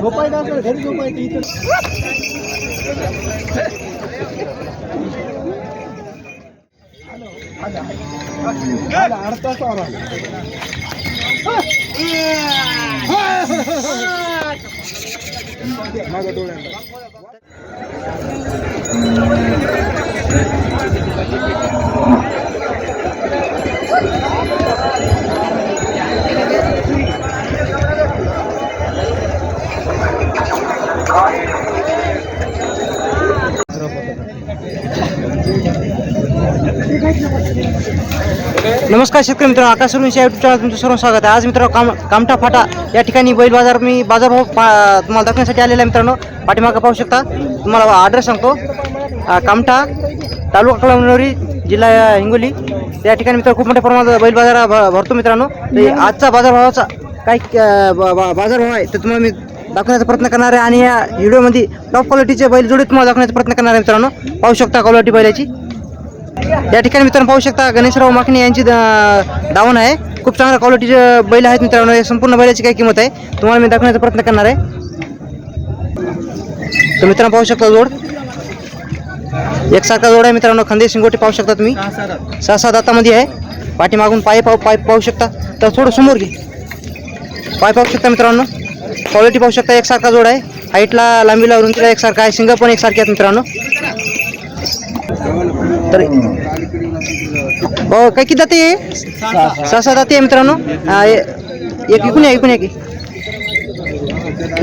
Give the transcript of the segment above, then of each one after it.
झोपायला घरी झोपायचं इथं अडताच आला माझ्या डोळ्यांना Thank नमस्कार शेतकरी मित्रांनो आकाश सुरुंशी युट्यूब चॅनल तुमचं सर्व स्वागत आहे. आज मित्रांनो काम कामठा फाटा या ठिकाणी बैल बाजार मी बाजारभाव पा तुम्हाला दाखवण्यासाठी आलेला आहे मित्रांनो. पाठीमागं पाहू शकता. तुम्हाला ॲड्रेस सांगतो. कामठा तालुका कळमनोरी जिल्हा हिंगोली. या ठिकाणी मित्र खूप मोठ्या प्रमाणात बैल बाजार भ- भरतो मित्रांनो. आजचा बाजारभावाचा काय बाजारभाव आहे तर तुम्हाला मी दाखवण्याचा प्रयत्न करणार आहे आणि या व्हिडिओमध्ये टॉप क्वालिटीचे बैल जोडी तुम्हाला दाखवण्याचा प्रयत्न करणार आहे मित्रांनो. पाहू शकता क्वालिटी बैलाची. या ठिकाणी मित्रांनो पाहू शकता गणेशराव माखणी यांची दावण आहे. खूप चांगल्या क्वालिटीचे बैल आहेत मित्रांनो. या संपूर्ण बैलाची काय किंमत आहे? तुम्हाला मी दाखवण्याचा प्रयत्न करणार आहे. तर मित्रांनो पाहू शकता जोड. एकसारखा जोड आहे मित्रांनो. खंदे शिंगोटे पाहू शकता तुम्ही. सहा सात दातामध्ये आहे. पाठीमागून पाय पाहू पाय पाहू शकता. तर थोडं समोर घे. पाय पाहू शकता मित्रांनो. क्वालिटी पाहू शकता एकसारखा जोड आहे. हाईटला लांबीला रुंदीला एकसारखा आहे. शिंग पण एकसारखे आहेत मित्रांनो. तर हो काय किती जाते हे? सहा सहा जाते मित्रांनो. हा, एक इकून या इकून या की.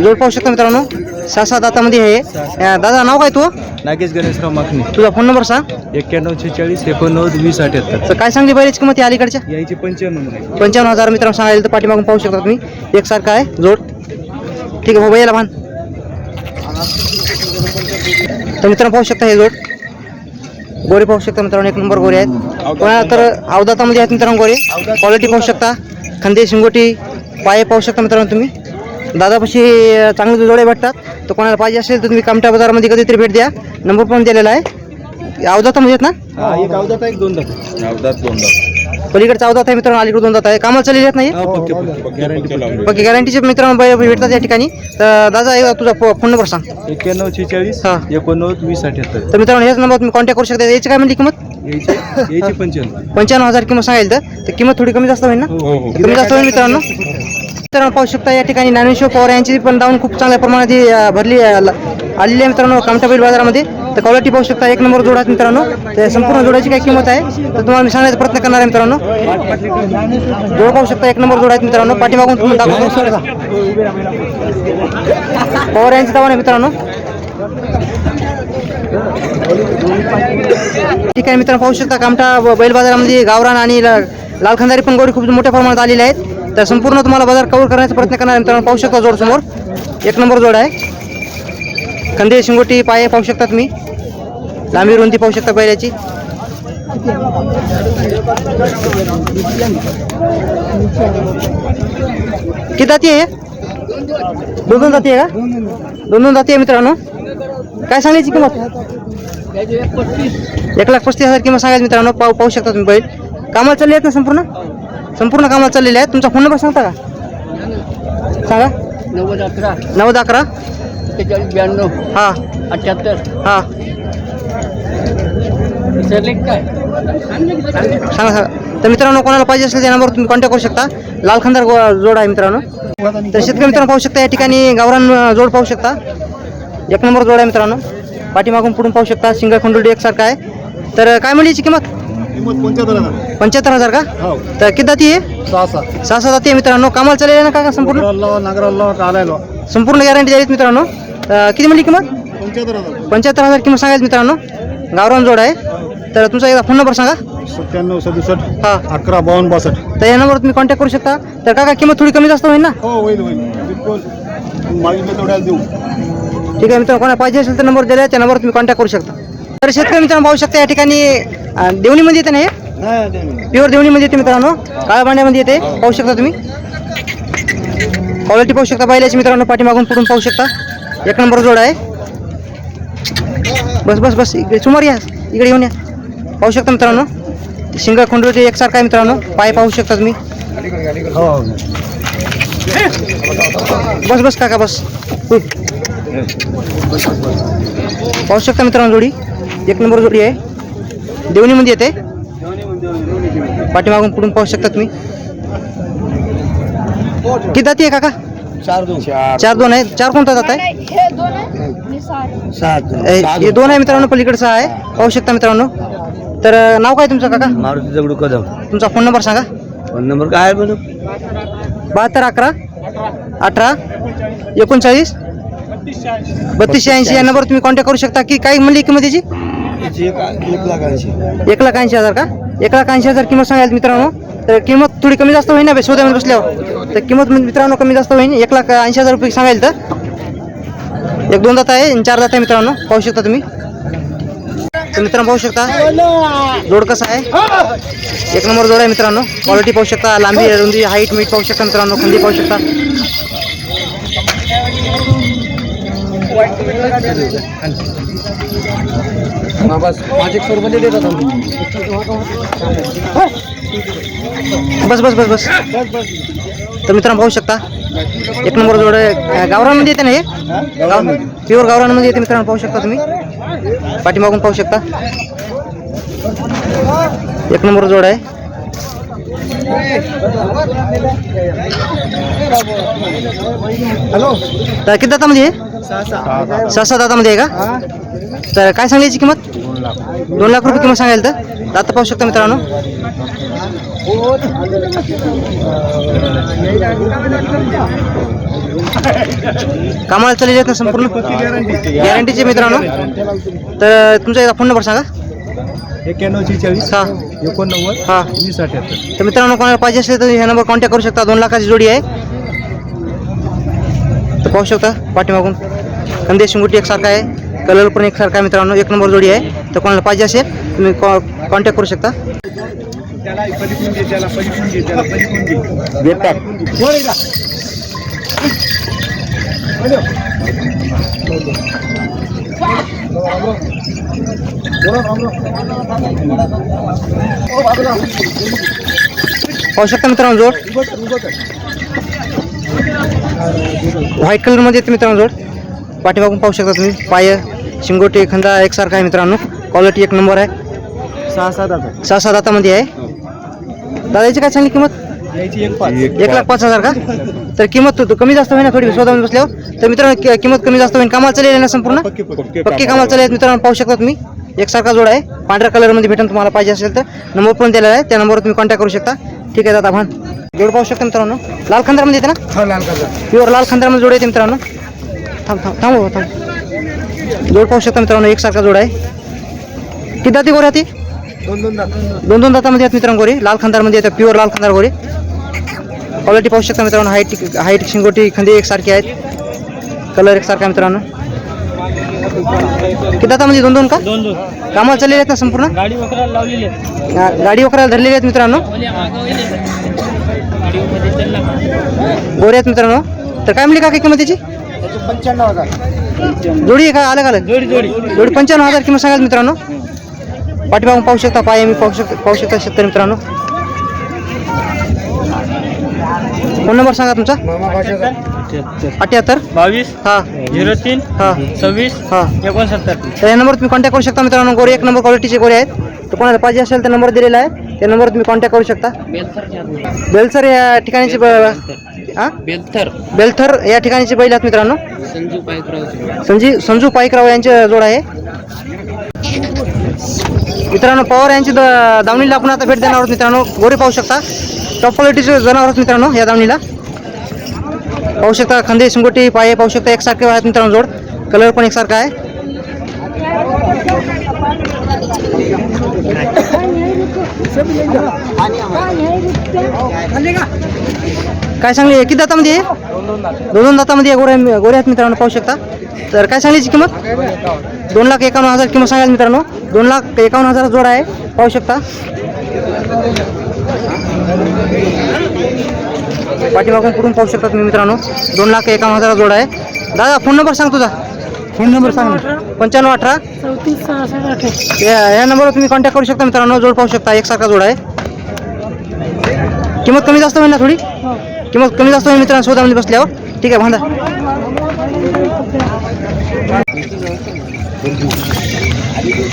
जोड पाहू शकता मित्रांनो. सहा सहा दातामध्ये आहे अं, दादा नाव काय तू? नागेश गणेशराव माखणी. तुझा फोन नंबर सांग. एक्क्याण्णव छेचाळीस एकोणनव्वद वीस अठ्याहत्तर. तर काय सांगली बैलाची किंमत आहे अलीकडच्या? यायची पंच्याण्णव. पंचावन्न हजार मित्रांनो सांगायला तर पाठीमागून पाहू शकता तुम्ही. एकसारखा आहे जोड. ठीक आहे मोबाईल याला भान तर मित्रांनो पाहू शकता हे जोड. गोरे पाहू शकता मित्रांनो एक नंबर गोरे आहेत. कोणाला तर अवदातामध्ये आहेत मित्रांनो गोरे. क्वालिटी पाहू शकता. खंदे शिंगोटी पाय पाहू शकता मित्रांनो तुम्ही. दादापाशी चांगले जोडे भेटतात. तर कोणाला पाहिजे असेल तर तुम्ही कामठा बाजारामध्ये कधीतरी भेट द्या. नंबर पण दिलेला आहे. अवदातामध्ये आहेत ना? हा एक अवधात एक दोन दात दोन दात पलीकडे अवदात आहे मित्रांनो अलीकडे दोन दात आहे कामाला चाललेली आहेत नाही गॅरंटी बाकी गॅरंटीचे मित्रांनो बै- भेटतात या ठिकाणी. तर दादा एकदा तुझा फो- फोन नंबर सांग. एक्क्याण्णव छेचाळीस हा. एकोणनव्वद वीस अठ्याहत्तर. तर मित्रांनो हेच नंबर तुम्ही कॉन्टॅक्ट करू शकता. याची काय म्हणली किंमत? यायची यायची पंच्याण्णव. पंच्याण्णव हजार किंमत सांगेल तर. तर किंमत थोडी कमी जास्त होईल ना? हो हो कमी जास्त होईल मित्रांनो. मित्रांनो पाहू शकता या ठिकाणी ज्ञानेश्वर पवार यांची पण डाऊन खूप चांगल्या प्रमाणात ही, अं, भरली अं, ल- आलेली आहे मित्रांनो कामठाबील बाजारामध्ये. तर क्वालिटी पाहू शकता. एक नंबर जोडा मित्रांनो. तर संपूर्ण जोडाची काय किंमत आहे? तर तुम्हाला मी सांगण्याचा प्रयत्न करणार आहे मित्रांनो. जोड पाहू शकता. एक नंबर जोड आहेत मित्रांनो. पाठीमागून तुम्ही दाखवतो पवार यांची दावा आहे मित्रांनो. ठीक आहे मित्रांनो पाहू शकता. कामठा बैल बाजारामध्ये गावरान आणि ल- लाल खंदारी पण गोडी खूप मोठ्या प्रमाणात आलेले आहेत. तर संपूर्ण तुम्हाला बाजार कव्हर करण्याचा प्रयत्न करणार मित्रांनो. पाहू शकता जोड समोर एक नंबर जोड आहे. खंदे शिंगोटी पाय पाहू शकता तुम्ही. लांबी रुंदी पाहू शकता बैलाची. किती जाती आहे? दोन दोन जाती आहे का? दोन दोन जाती आहे मित्रांनो. काय सांगायची किंमत? एक लाख पस्तीस हजार किंमत सांगायची मित्रांनो. पाहू पाहू शकता तुम्ही बैल. कामाला चालले आहेत ना संपूर्ण? संपूर्ण कामाला चाललेले आहेत. तुमचा फोन नंबर सांगता का? सांगा. नव्वद अकरा नव्वद अकरा. एक्केचाळीस ब्याण्णव हा. अठ्ठ्याहत्तर हा. विसरले काय? सांगा सांगा. तर मित्रांनो कोणाला पाहिजे असेल त्या नंबरवर तुम्ही कॉन्टॅक्ट करू शकता. लाल खंदार गो- जोड आहे मित्रांनो. तर शेतकरी मित्रांनो पाहू शकता या ठिकाणी गावरान जोड पाहू शकता. एक नंबर जोड आहे मित्रांनो. पाठीमागून पुढून पाहू शकता. सिंगल खंडोडी एकसारखा आहे. तर काय म्हणली याची किंमत? पंच्याहत्तर हजार. का? तर किती जाती आहे? सहा सहा सहा सहा जाती आहे मित्रांनो. कामाला चाललेलं आहे ना का संपूर्ण? नागराला संपूर्ण गॅरंटी द्यायची मित्रांनो. तर किती म्हणली किंमत? पंच्याहत्तर हजार. पंच्याहत्तर हजार किंमत सांगायची मित्रांनो. गावरान जोड आहे. तर तुमचा एकदा फोन नंबर सांगा. सत्त्याण्णव सदुसष्ट हा. अकरा बावन्न बासष्ट. तर या नंबरवर तुम्ही कॉन्टॅक्ट करू शकता. तर काका किंमत थोडी कमी जास्त होईल ना? हो होईल होईल. बिलकुल. मागितलं तेवढ्याला देऊ. ठीक आहे मित्रांनो कोणा पाहिजे असेल तर नंबर दिला आहे त्या नंबरवर तुम्ही कॉन्टॅक्ट करू शकता. तर शेतकरी मित्रांनो पाहू शकता या ठिकाणी अं, देवणीमध्ये येते ना हे? प्युअर देवणीमध्ये येते मित्रांनो. काळ्या भांड्यामध्ये येते. पाहू शकता तुम्ही. क्वालिटी पाहू शकता बैलाची मित्रांनो पाठीमागून पुढून पाहू शकता. एक नंबर जोड आहे. बस बस बस इकडे समोर या इकडे येऊन या. पाहू शकता मित्रांनो शिंग खंडोटी एकसारखा आहे मित्रांनो. पाय पाहू शकता तुम्ही. हो बस बस काका बस. पाहू शकता मित्रांनो जोडी. एक नंबर जोडी आहे. देवणीमध्ये येते. पाठीमागून पुढून पाहू शकता तुम्ही. किती दाती आहे काका? चार दोन. चार चार दोन आहे चार कोणता जात आहे? हे दोन आहे मी सहा सात ए, हे दोन आहे मित्रांनो पलीकडचा आहे. पाहू शकता मित्रांनो. तर अं, नाव काय तुमचं काका? मारुती दगडू कदम. तुमचा फोन नंबर सांगा. फोन नंबर काय आहे बरं बहात्तर अकरा अठरा एकोणचाळीस बत्तीसशे ऐंशी. या नंबर तुम्ही कॉन्टॅक्ट करू शकता. की काय म्हणली किंमत याची एक एक लाख ऐंशी. एक लाख ऐंशी हजार का? एक लाख ऐंशी हजार किंमत सांगायला मित्रांनो. तर किंमत थोडी कमी जास्त होईल ना शोधामध्ये बसल्यावर. तर किंमत मित्रांनो कमी जास्त होईल एक लाख ऐंशी हजार रुपये सांगायला तर. एक दोन दात आहे चार दात आहे मित्रांनो. पाहू शकता तुम्ही. तर मित्रांनो पाहू शकता. जोड कसा आहे? एक नंबर जोड आहे मित्रांनो. क्वालिटी पाहू शकता. लांबी रुंदी हाईट मीट पाहू शकता मित्रांनो. खंदी पाहू शकता. बस बस बस बस. तर मित्रांनो पाहू शकता. एक नंबर जोड गावरानमध्ये येते ना हे? गाव प्युअर गावरानमध्ये येते मित्रांनो पाहू शकता तुम्ही. पाठीमागून पाहू शकता. एक नंबर जोड आहे. हॅलो तर किती दातामध्ये सहा सहा. दातामध्ये आहे का? तर काय सांगायची किंमत? दोन लाख रुपये किंमत सांगायला तर? दाता पाहू शकता मित्रांनो. कामाला चालले आहेत ना संपूर्ण? गॅरंटीचे मित्रांनो. तर तुमचा एकदा फोन नंबर सांगा. एक्क्याण्णवशे चाळीस हा. एकोणनव्वद हा. वीस अठ्याहत्तर. तर मित्रांनो कोणाला पाहिजे असेल तर ह्या नंबर कॉन्टॅक्ट करू शकता. दोन लाखाची जोडी आहे. तर पाहू शकता पाठीमागून. कंदे शिंगुटी एकसारखा आहे. कलर पण एकसारखा आहे मित्रांनो. एक नंबर जोडी आहे. तर कोणाला पाहिजे असेल तुम्ही कॉ कॉन्टॅक्ट करू शकता. पाहू शकता मित्रांनो जोड. व्हाईट कलरमध्ये येते मित्रांनो जोड. पाठीमागून पाहू शकता तुम्ही. पाय शिंगोटे खंदा एकसारखा आहे मित्रांनो. क्वालिटी एक नंबर आहे. सहा सात हजार सहा सात दातामध्ये आहे. दादाची काय सांगली किंमत? एक लाख पाच हजार का? तर किंमत तो- तो कमी जास्त होईल ना थोडी स्वतःमध्ये बसल्यावर? तर मित्रांनो किंमत कमी जास्त होईल. कामाला चालेल ना संपूर्ण? पक्के पक्के. कामाला चालेल मित्रांनो पाहू शकता तुम्ही. एकसारखा जोड आहे. पांढऱ्या कलरमध्ये भेटेल तुम्हाला पाहिजे असेल तर. नंबर पण दिलेला आहे. त्या नंबरवर तुम्ही कॉन्टॅक्ट करू शकता. ठीक आहे दादा भान. जोड पाहू शकता मित्रांनो. लाल खंदारमध्ये येते ना? हा लाल कलर प्युअर लाल खंदारमध्ये जोड येते मित्रांनो. थांब थांब थांब थांब. जोड पाहू शकता मित्रांनो एकसारखा जोड आहे. किती दाती गोऱ्या ती दोन दोन दात दोन दोन दातामध्ये आहेत मित्रांनो गोरी. लाल खंदारमध्ये येतात प्युअर लाल खंदार गोरी. क्वालिटी पाहू शकता मित्रांनो हाईट हाईट शिंगोटी खंदी एकसारखी आहेत. कलर एकसारखा आहे मित्रांनो. किती दातामध्ये? दोन दोन का? दोन दोन. कामाला चाललेले आहेत ना संपूर्ण? गाडी वगैरे लावलेली आहे गा- गाडी वगैरे धरलेली आहेत मित्रांनो. गोरे आहेत मित्रांनो. तर काय म्हणली का किंमत त्याची पंच्याण्णव हजार. जोडी आहे का? अलग अलग? जोडी जोडी. जोडी पंच्याण्णव हजार किंमत सांगाल मित्रांनो? पाठीमागून पाहू शकता पाय मी पाहू शकता पाहू शकता शेतकरी मित्रांनो. फोन नंबर सांगा तुमचा. अठ्याहत्तर. बावीस. हा. झिरो तीन. हा. सव्वीस. हा. एकोणसत्तर. तर या नंबर तुम्ही कॉन्टॅक्ट करू शकता मित्रांनो. गोरे एक नंबर क्वालिटीचे गोरे आहेत. तर कोणाला पाहिजे असेल तर नंबर दिलेला आहे. त्या नंबर तुम्ही कॉन्टॅक्ट करू शकता. बेलसर या ठिकाणीचे ब- हा? बेलथर. बेलथर या ठिकाणीचे बैल आहेत मित्रांनो. संजू पायकराव संजी संजू पाईकराव यांचे जोड आहे. मित्रांनो पवार यांची दावणीला आपण आता भेट देणार आहोत मित्रांनो. गोरे पाहू शकता. टॉप क्वालिटीचे जनावर आहोत मित्रांनो या दावणीला. पाहू शकता खंदे शिंगोटी पाये पाहू शकता. एकसारखे आहेत मित्रांनो जोड. कलर पण एकसारखा आहे. काय सांगली? किती दातामध्ये आहे? दोन दोन दातामध्ये गोऱ्या गोऱ्यात मित्रांनो पाहू शकता. तर काय सांगलीची किंमत? दोन लाख एकावन्न हजार किंमत सांगायला मित्रांनो. दोन लाख एकावन्न हजार जोड आहे. पाहू शकता. पाठीमागून पुढून पाहू शकता तुम्ही मित्रांनो. दोन लाख एकावन्न हजार जोड आहे. दादा फोन नंबर सांग तुझा. फोन नंबर सांग पंच्याण्णव अठरा? या या नंबरवर तुम्ही कॉन्टॅक्ट करू शकता मित्रांनो जोड पाहू शकता एकसारखा जोड आहे. किंमत कमी जास्त होईल ना थोडी? किंमत कमी जास्त होईल मित्रांनो सौदामध्ये बसल्यावर. ठीक आहे बांधा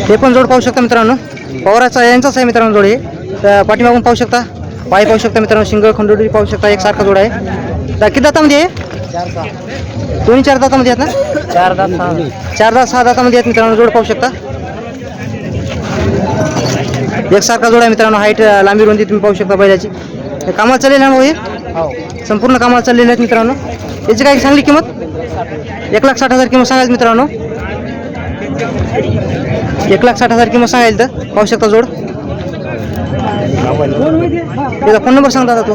हे पण जोड पाहू शकता मित्रांनो. पवाराचा यांचाच आहे मित्रांनो जोड हे. तर पाठीमागून पाहू शकता. पाय पाहू शकता मित्रांनो शिंग खंडोडी पाहू शकता एकसारखा जोड आहे. किती दातामध्ये आहे दोन्ही चार दातामध्ये आहेत ना? चार दात चार दात सहा दातामध्ये आहेत मित्रांनो जोड पाहू शकता. एकसारखा जोड आहे मित्रांनो हाईट लांबी रुंदी तुम्ही पाहू शकता बैलाची. हे कामाला चाललेलं आहे ना भाऊ हे? संपूर्ण कामाला चाललेले आहेत मित्रांनो. याची काय सांगली किंमत? एक लाख साठ हजार किंमत सांगायची मित्रांनो. एक लाख साठ हजार किंमत सांगायची तर पाहू शकता जोड. त्याचा फोन नंबर सांग दादा तू?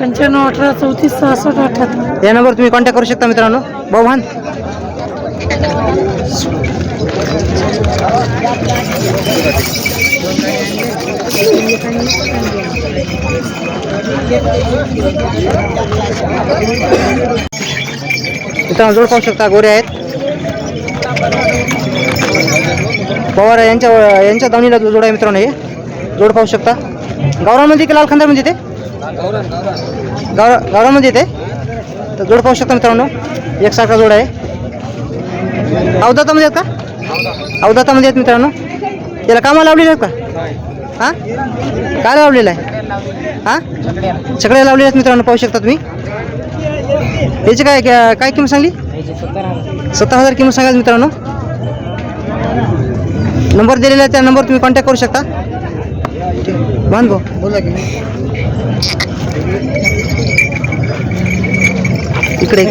पंच्याण्णव अठरा चौतीस सहासष्ट अठ्ठ्याहत्तर या नंबर तुम्ही कॉन्टॅक्ट करू शकता मित्रांनो. भाऊ मित्रांनो जोड पाहू शकता गोरे आहेत. पवार यांच्या यांच्या दावणीला जोड आहे मित्रांनो हे. जोड पाहू शकता. गावरामध्ये की लाल म्हणजे ते? गाव गावामध्ये येते? तर जोड पाहू शकता मित्रांनो. एकसारखा जोड आहे. अवदातामध्ये आहेत का? अवदातामध्ये आहेत मित्रांनो. त्याला कामा लावलेले आहेत का? हां? काय लावलेलं आहे? हां? सगळे लावलेले आहेत मित्रांनो पाहू शकता तुम्ही. याची काय काय किंमत सांगली? सत्तर हजार किंमत सांगाल मित्रांनो. नंबर दिलेला आहे त्या नंबर तुम्ही कॉन्टॅक्ट करू शकता. बांध भाऊ बोला की. इकडे.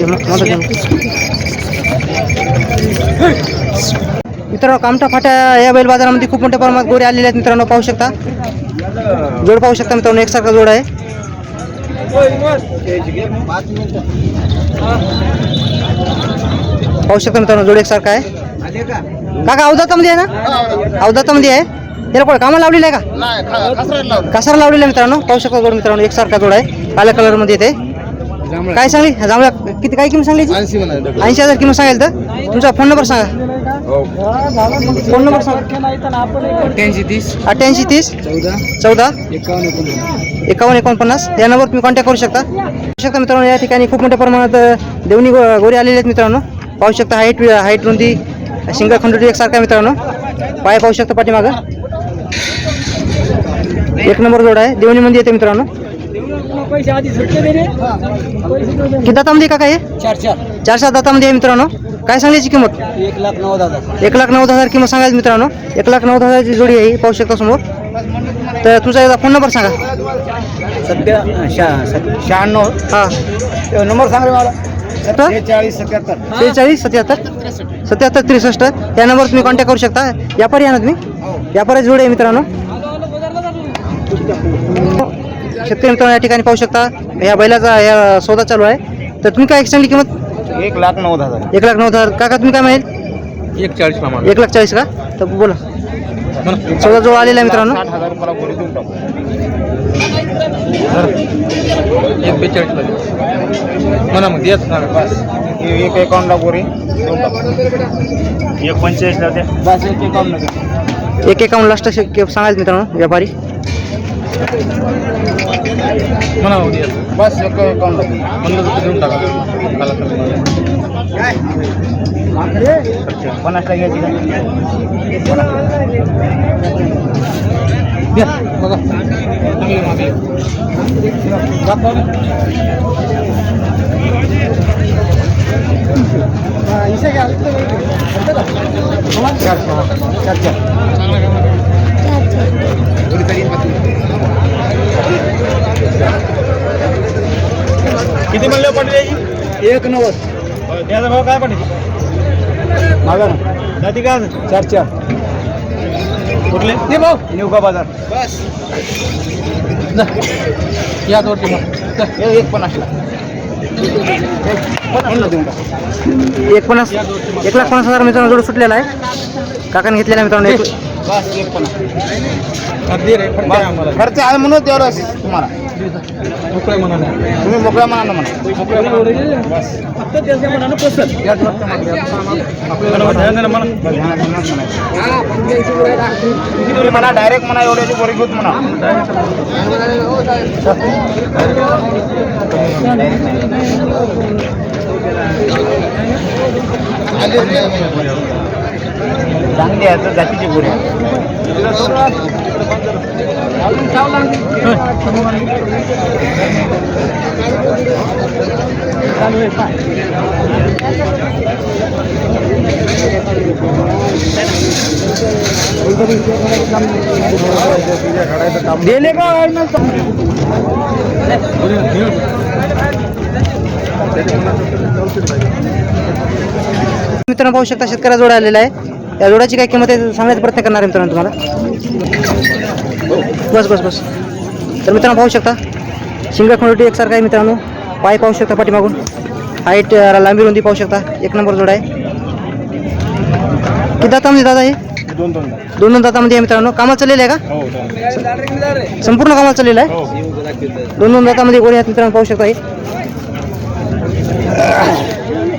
मित्रांनो कामठा फाट्या या बैल बाजारामध्ये खूप मोठ्या प्रमाणात गोरे आलेले आहेत. मित्रांनो पाहू शकता. जोड पाहू शकता मित्रांनो एकसारखा जोड आहे. पाहू शकता मित्रांनो जोड एकसारखा आहे. काका अवदातामध्ये आहे ना? अवदातामध्ये आहे? त्याला कोण कामाला लावलेलं आहे का? कासारा लावलेला. आहे मित्रांनो. पाहू शकता जोड मित्रांनो एकसारखा जोड आहे. काळ्या कलरमध्ये येते. काय सांगली? जांभळ्या किती काय किंमत सांगली ऐंशी हजार किंमत सांगेल तर? तुमचा फोन नंबर सांगा. फोन नंबर सांगा. अठ्ठ्याऐंशी तीस. अठ्ठ्याऐंशी तीस. चौदा. एकावन्न एकोणपन्नास. या नंबर तुम्ही कॉन्टॅक्ट करू शकता. पाहू शकता मित्रांनो या ठिकाणी खूप मोठ्या प्रमाणात अ, देवणी गो गोरी आलेले आहेत मित्रांनो. पाहू शकता हाईट हाईट रुंदी शिंगा खंडोटी एकसारखा आहे मित्रांनो. पाय पाहू शकता पाठीमागं. एक नंबर जोड आहे. देवणीमध्ये येते मित्रांनो. किती दातामध्ये का काय चार चार चार सात दातामध्ये आहे मित्रांनो. काय सांगायची किंमत? एक लाख नव्वद हजार एक लाख नव्वद हजार किंमत सांगायची मित्रांनो. एक लाख नव्वद हजारची जोडी आहे ही पाहू शकता समोर. तर तुझा एकदा फोन नंबर सांगा. सध्या शहाण्णव. हां. नंबर सांग रे मला. सत्याहत्तर. त्रेचाळीस सत्याहत्तर? सत्याहत्तर त्रेसष्ट. या नंबर तुम्ही कॉन्टॅक्ट करू शकता. व्यापारी आहे ना तुम्ही? व्यापारी जोड आहे मित्रांनो. शेतकरी मित्रांनो या ठिकाणी पाहू शकता या बैलाचा या सौदा चालू आहे. तर तुम्ही काय सांगली किंमत? एक लाख नव्वद हजार. एक लाख नव्वद हजार. काका तुम्ही काय माहिती एक चाळीस एक लाख चाळीस का? तर बोला. सौदा जो आलेला आहे मित्रांनो. एक बेचाळीस म्हणा मग येत ना बस. एक गोरी टाकू? एक पंचेचाळीसला द्या. बस एक एक एकावन्न लास्ट सांगायचं मित्रांनो व्यापारी. बस एक पन्नासला घ्यायची बघा. किती म्हणलं पाटील एक नव्वद. त्याचा भाव काय पाटील? मागा ना जाती का चार चार. कुठले? ते भाऊ नेवका बाजार. या दोन हे एक पन्नासला. एक पन्नासला देऊन टाकू एक पन्नास एक लाख पन्नास हजार मित्रांनो जोड सुटलेला आहे. काकाने घेतलेला आहे मित्रांनो एक खर्च आहे म्हणून तेवढं तुम्हाला. मोकळे म्हणा तुम्ही मोकळ्या मनानं म्हणा. मोकळे म्हणा फक्त त्याच्या मनानं पसंत. तुम्ही म्हणा डायरेक्ट म्हणा एवढ्याची गोरी घेऊत म्हणा. चांगली आहे तर जातीची गोरी गेले का मित्रांनो पाहू शकता शेतकऱ्या जोड आलेला आहे. या जोडाची काय किंमत आहे? सांगण्याचा प्रयत्न करणार आहे मित्रांनो तुम्हाला. बस बस बस. तर मित्रांनो पाहू शकता शिंगा क्वालिटी एकसारखा आहे मित्रांनो. पाय पाहू शकता पाठीमागून. हाईट लांबी रुंदी पाहू शकता. एक नंबर जोडा आहे. किती दातामध्ये दादा हे? दोन दोन. दातामध्ये आहे मित्रांनो. कामाला चाललेलं आहे का? हो दोन संपूर्ण कामाला चाललेलं आहे? हो. दोन दोन दातामध्ये गोळी आहेत मित्रांनो पाहू शकता हे.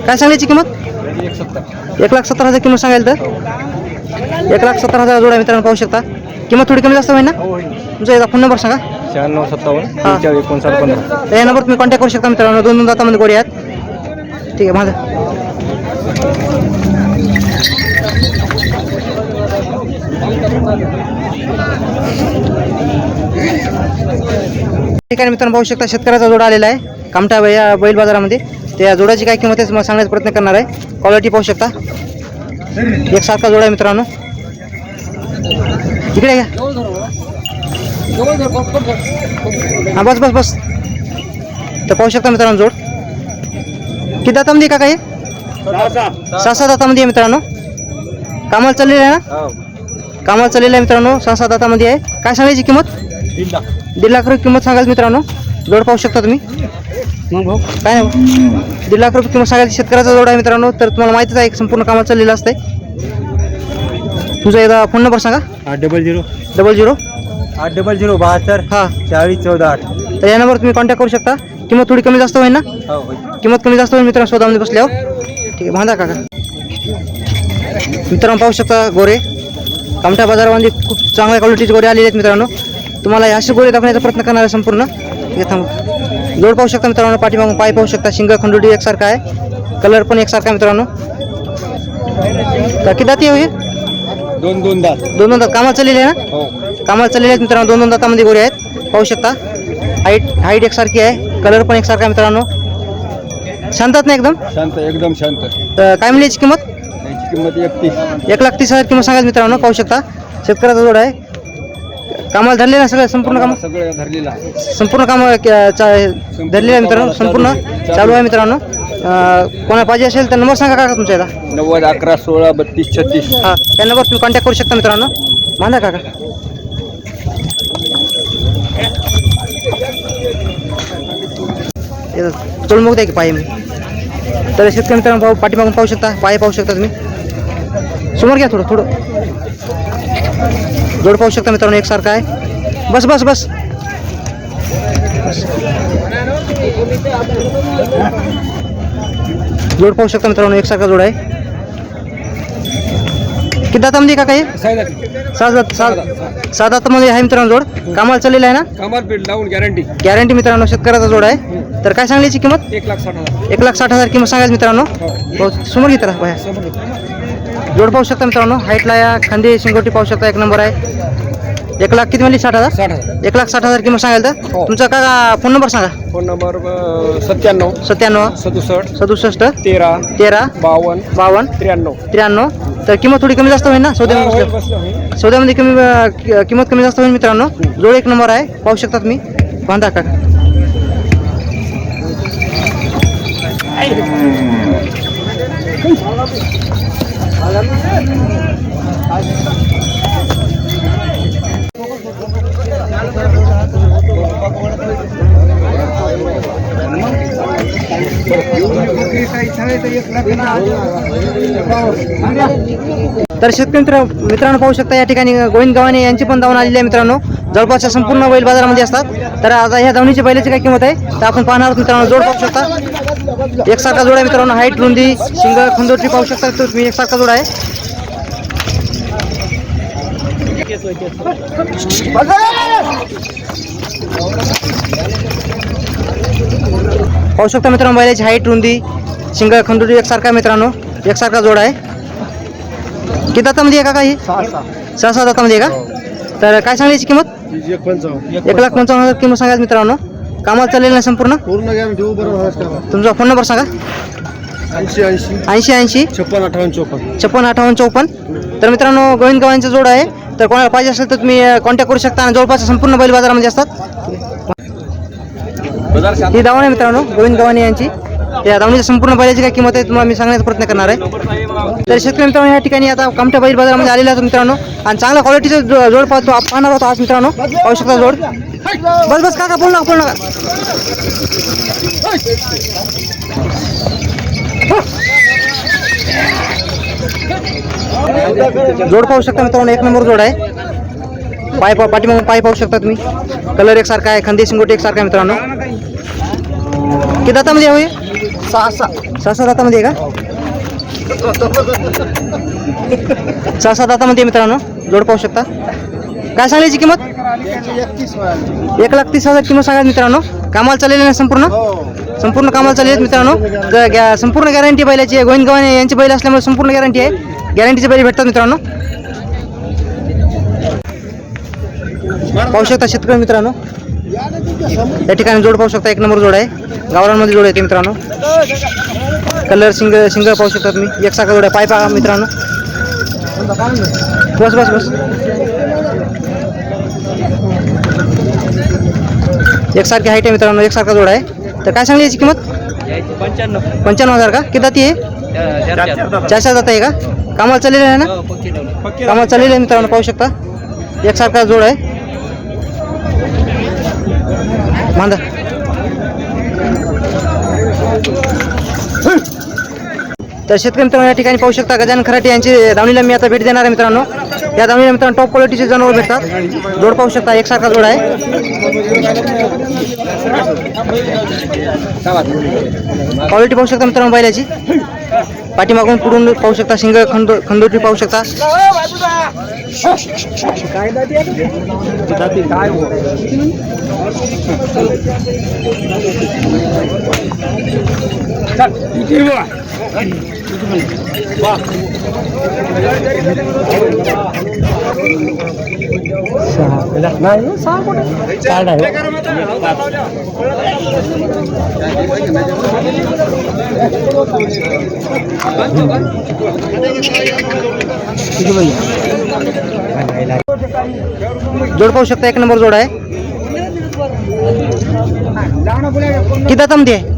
काय सांगायची किंमत? एक लाख सत्तर हजार किंमत सांगायला तर? एक लाख सत्तर हजार जोडा मित्रांनो पाहू शकता. किंमत थोडी कमी जास्त होईल ना? तुमचा एकदा फोन नंबर सांगा. शहाण्णव सत्तावन्न एकोणसाठ पंधरा. या नंबर तुम्ही कॉन्टॅक्ट करू शकता मित्रांनो. दोन दोन दातामध्ये गोळी आहेत. ठीक आहे माझं ठिकाणी मित्रांनो पाहू शकता शेतकऱ्याचा जोडा आलेला आहे. कामठा या बैल बाजारामध्ये. त्या जोडाची काय किंमत आहे तुम्हाला सांगण्याचा प्रयत्न करणार आहे. क्वालिटी पाहू शकता. एकसारखा जोडा आहे मित्रांनो. इकडे हा बस बस बस. तर पाहू शकता मित्रांनो जोड. किती दातामध्ये का काही सहा सात दातामध्ये आहे मित्रांनो. कामाला चाललेलं आहे ना? कामाला चाललेलं आहे मित्रांनो. सहा सात दातामध्ये आहे. काय सांगायची किंमत? दीड लाख रुपये किंमत सांगाल मित्रांनो. जोड पाहू शकता तुम्ही. काय नाही भाऊ? दीड लाख रुपये किंमत सांगायची शेतकऱ्याचा जोड आहे मित्रांनो तर तुम्हाला माहितीच आहे संपूर्ण कामाला चाललेलं असतंय. तुझा एकदा फोन नंबर सांगा. आठ डबल झिरो डबल झिरो आठ डबल झिरो बहात्तर हां. चाळीस चौदा आठ. तर या नंबर तुम्ही कॉन्टॅक्ट करू शकता. किंमत थोडी कमी जास्त होईल ना? किंमत कमी जास्त होईल मित्रांनो स्वतःमध्ये बसल्यावर ठीक आहे बांधा काका. मित्रांनो पाहू शकता गोरे. कामठा बाजारामध्ये खूप चांगल्या क्वालिटीचे गोरे आलेले आहेत मित्रांनो. तुम्हाला हे असे गोरे दाखवण्याचा प्रयत्न करणार आहे संपूर्ण. ठीक आहे थांबा. जोड पाहू शकता मित्रांनो पाठीमागून पाय पाहू शकता. शिंग खंडोडी एकसारखा आहे. कलर पण एकसारखा मित्रांनो. तर किती दाती आहे हे? दोन दोन दात. दोन दोन दात. कामाला चाललेले आहे ना? हो. कामाला चाललेले आहेत मित्रांनो. दोन दोन दातामध्ये गोरे आहेत. पाहू शकता. हाईट हाईट एकसारखी आहे. कलर पण एकसारखा आहे मित्रांनो. शांतात ना एकदम? शांत एकदम शांत. तर काय मिळेल याची किंमत? याची किंमत एकतीस. एक लाख तीस हजार किंमत सांगायचं मित्रांनो. पाहू शकता. शेतकऱ्याचा जोड आहे. कामाला धरले ना सगळं संपूर्ण काम? सगळं धरलेला संपूर्ण काम धरलेलं आहे मित्रांनो संपूर्ण? चालू आहे. मित्रांनो. अं, कोणाला पाहिजे असेल तर नंबर सांगा काका तुमच्या याला नव्वद अकरा सोळा बत्तीस छत्तीस. हा त्या नंबर तुम्ही कॉन्टॅक्ट करू शकता मित्रांनो. बांधा काका. मग द्या की पाय मी तर शेतकरी मित्रांनो पाठीमागून पाहू शकता पाय पाहू शकता तुम्ही. समोर घ्या थोडं थोडं. जोड पाहू शकता मित्रांनो एकसारखा आहे. बस बस बस. जोड पाहू शकता मित्रांनो एकसारखा जोड आहे. किती दातामध्ये का काही सहा दात. सहा सहा दातामध्ये आहे मित्रांनो जोड. कामाला चाललेला आहे ना? कामाल पेट लावून गॅरंटी गॅरंटी मित्रांनो शेतकऱ्याचा जोड आहे. तर काय सांगण्याची किंमत? एक लाख साठ हजार. एक लाख साठ हजार किंमत सांगायची मित्रांनो. भाऊ, समोर घेत राहा जोड पाहू शकता मित्रांनो. हाईटला या खांदी शिंगोटी पाहू शकता. एक नंबर आहे. एक लाख किती म्हणली? साठ हजार? साठ हजार. एक लाख साठ हजार किंमत सांगायला तर? हो. तुमचा का फोन नंबर सांगा. फोन नंबर सत्त्याण्णव. सत्त्याण्णव. सदुसष्ट. सदुसष्ट. तेरा. तेरा. बावन्न बावन्न त्र्याण्णव. त्र्याण्णव. तर किंमत थोडी कमी जास्त होईल ना? हा, सौद्यामध्ये होईल बसल्यावर? बसलं. होईल. सौद्यामध्ये कमी अं, कि- किंमत कमी जास्त होईल मित्रांनो. जोड एक नंबर आहे. पाहू शकता तुम्ही. बांधा का तर शेतकरी मित्र मित्रांनो पाहू शकता या ठिकाणी गोविंद गव्हाणे यांची पण धावून आलेली आहे मित्रांनो. जवळपासच्या संपूर्ण बैल बाजारामध्ये असतात. तर आता ह्या धावणीच्या बैलाची काय किंमत आहे? तर आपण पाहणार आहोत मित्रांनो जोड पाहू शकता. एकसारखा जोड आहे मित्रांनो. हाईट रुंदी शिंग खंदोटी पाहू शकता तुम्ही एकसारखा जोड आहे. पाहू शकता मित्रांनो बैलाची हाईट रुंदी शिंग खंदोटी एकसारखा आहे मित्रांनो. एकसारखा जोड आहे. किती दातामध्ये आहे का ही? सहा सहा. दातामध्ये आहे का? तर काय सांगायची किंमत? एक लाख पंचावन्न हजार किंमत सांगायची मित्रांनो. कामाला चाललेलं नाही संपूर्ण? पूर्ण गॅरंटी बरोबर तुमचा फोन नंबर सांगा. ऐंशी ऐंशी. ऐंशी ऐंशी. छप्पन अठ्ठावन्न चोपन्न. छप्पन अठ्ठावन्न चौपन्न. तर मित्रांनो गोविंद गव्हांचा जोड आहे. तर कोणाला पाहिजे असेल तर तुम्ही कॉन्टॅक्ट करू शकता. आणि जवळपास संपूर्ण बैल बाजारामध्ये असतात. ही दावण आहे मित्रांनो गोविंद गव्हाणे यांची. या दावणीच्या संपूर्ण बैलाची काय किंमत आहे तुम्हाला मी सांगण्याचा प्रयत्न करणार आहे. तर शेतकरी मित्रांनो या ठिकाणी आता कामठ्या बैल बाजारामध्ये आलेला आहे मित्रांनो. आणि चांगल्या क्वालिटीचं जोड पाहतो पाहणार होतो आज मित्रांनो. पाहू शकता जोड. बस बस काका बोल नका बोल जोड पाहू शकता मित्रांनो एक नंबर जोड आहे. पाय पा पाठीमागून पाय पाहू शकता तुम्ही. कलर एकसारखा आहे खंदे शिंगोटी एकसारखा आहे मित्रांनो. किती दातामध्ये होय सहा सहा सहा सहा दातामध्ये का? सहा सहा दातामध्ये आहे मित्रांनो. जोड पाहू शकता. काय सांगायची किंमत? एक लाख तीस हजार किंमत सांगा मित्रांनो. कामाला चाललेलं नाही संपूर्ण? संपूर्ण कामाला चालले आहेत मित्रांनो. ग- गॅ- संपूर्ण गॅरंटी बैलाची आहे. गोविंद गव्हाणे यांची बैल असल्यामुळे संपूर्ण गॅरंटी आहे. गॅरंटीचे बैल भेटतात मित्रांनो. पाहू शकता शेतकरी मित्रांनो. या ठिकाणी जोड पाहू शकता. एक नंबर जोड आहे. गावरांमध्ये जोड येते मित्रांनो. कलर सिंग सिंगल पाहू शकता तुम्ही. एकसारखा जोड आहे. पाय पहा मित्रांनो. बस बस बस. एकसारखी हाईट आहे मित्रांनो एकसारखा जोड आहे. तर काय सांगली याची किंमत? पंच्याण्णव. पंच्याण्णव हजार का? किती दाती आहे? चार चार जात आहे का? कामाला चाललेलं आहे ना? कामाला चाललेलं आहे मित्रांनो पाहू शकता. एकसारखा जोड आहे. मांदा तर शेतकरी मित्रांनो या ठिकाणी पाहू शकता गजानन खराटे यांची दावणीला मी आता भेट देणार आहे मित्रांनो. या दावणीला मित्रांनो टॉप क्वालिटीचे जनावर भेटतात. जोड पाहू शकता एकसारखा जोड आहे. क्वालिटी पाहू शकता मित्रांनो बैलाची. पाठीमागून पुढून पाहू शकता शिंग खंड खंडोटी पाहू शकता. जोड पाहू शकता एक नंबर जोड आहे. किती दातामध्ये आहे?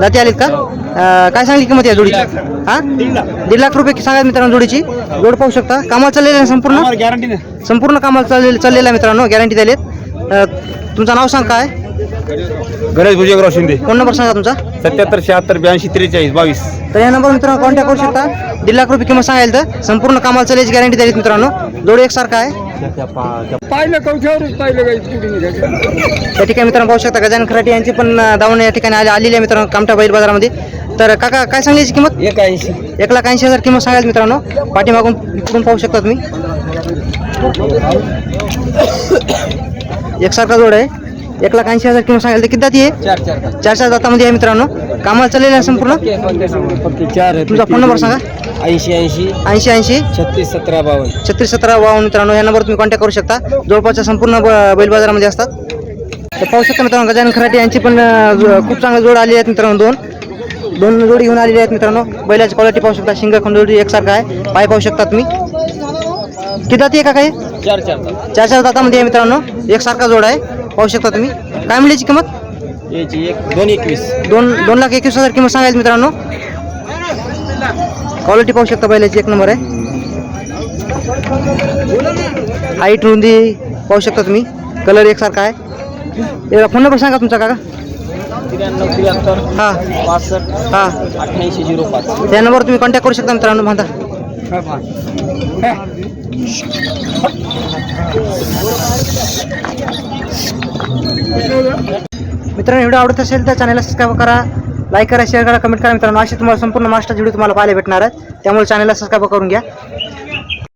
दाती आलीत का? अं, काय सांगली किंमत आहे जोडीची? हा? दीड लाख. रुपये सांगा मित्रांनो जोडीची. जोड पाहू शकता. कामाला चाललेलं आहे संपूर्ण? गॅरंटी संपूर्ण कामाला चाललेलं चाललेलं आहे मित्रांनो. गॅरंटी दिलीत अं, तुमचं नाव सांग काय? गणेश भुजगराव शिंदे. फोन नंबर सांगा तुमचा? सत्याहत्तर शहात्तर ब्याऐंशी त्रेचाळीस बावीस. तर या नंबर मित्रांनो कॉन्टॅक्ट करू शकता. दीड लाख रुपये किंमत सांगायला तर संपूर्ण कामाला चालल्याची गॅरंटी दिलीत मित्रांनो. जोड एकसारखा आहे. पाहिलं कवठ्यावरच पाहिलं काही या ठिकाणी मित्रांनो पाहू शकता गजानन खराटे यांची पण अं, दावण या ठिकाणी आली आलेली आहे मित्रांनो कामठा बैल बाजारामध्ये. तर काका काय सांगली याची किंमत? एक ऐंशी एक लाख ऐंशी हजार किंमत सांगायला मित्रांनो. पाठीमागून इकडून पाहू शकता तुम्ही. एकसारखा जोड आहे. एक लाख ऐंशी हजार किंमत सांगायला किती दाती आहे? चार चार चार चार दातामध्ये आहे मित्रांनो. कामाला चाललेलं आहे संपूर्ण तुमचा फोन नंबर सांगा. ऐंशी ऐंशी. ऐंशी ऐंशी. छत्तीस सतरा बावन्न. छत्तीस सतरा बावन्न मित्रांनो या नंबरवर तुम्ही कॉन्टॅक्ट करू शकता. जवळपासच्या संपूर्ण बैल बाजारामध्ये असतात. तर पाहू शकता मित्रांनो गजानन खराटे यांची पण खूप चांगले जोड आली आहेत मित्रांनो दोन. दोन जोडी घेऊन आलेली आहेत मित्रांनो. बैलाची क्वालिटी पाहू शकता. शिंग खंडोडी एकसारखा आहे. पाय पाहू शकता तुम्ही. किती दाती आहे का काही चार चार चार चार दातामध्ये आहे मित्रांनो. एकसारखा जोड आहे. पाहू शकता तुम्ही. काय मिळायची किंमत? याची एक दोन एकवीस. दोन दोन लाख एकवीस हजार किंमत सांगायची मित्रांनो. क्वालिटी पाहू शकता बैलाची एक नंबर आहे. हाईट रुंदी पाहू शकता तुम्ही. कलर एकसारखा आहे. फोन नंबर सांगा तुमचा काका. हां. हां. अठ्ठ्याऐंशी झिरो पाच. त्या नंबरवर तुम्ही कॉन्टॅक्ट करू शकता मित्रांनो म्हणता मित्रांनो व्हिडिओ आवडत असेल तर चॅनलला सबस्क्राईब करा लाईक करा शेअर करा कमेंट करा. मित्रांनो असे तुम्हाला संपूर्ण मास्टर व्हिडिओ तुम्हाला पाहायला भेटणार आहेत. त्यामुळे चॅनलला सबस्क्राईब करून घ्या.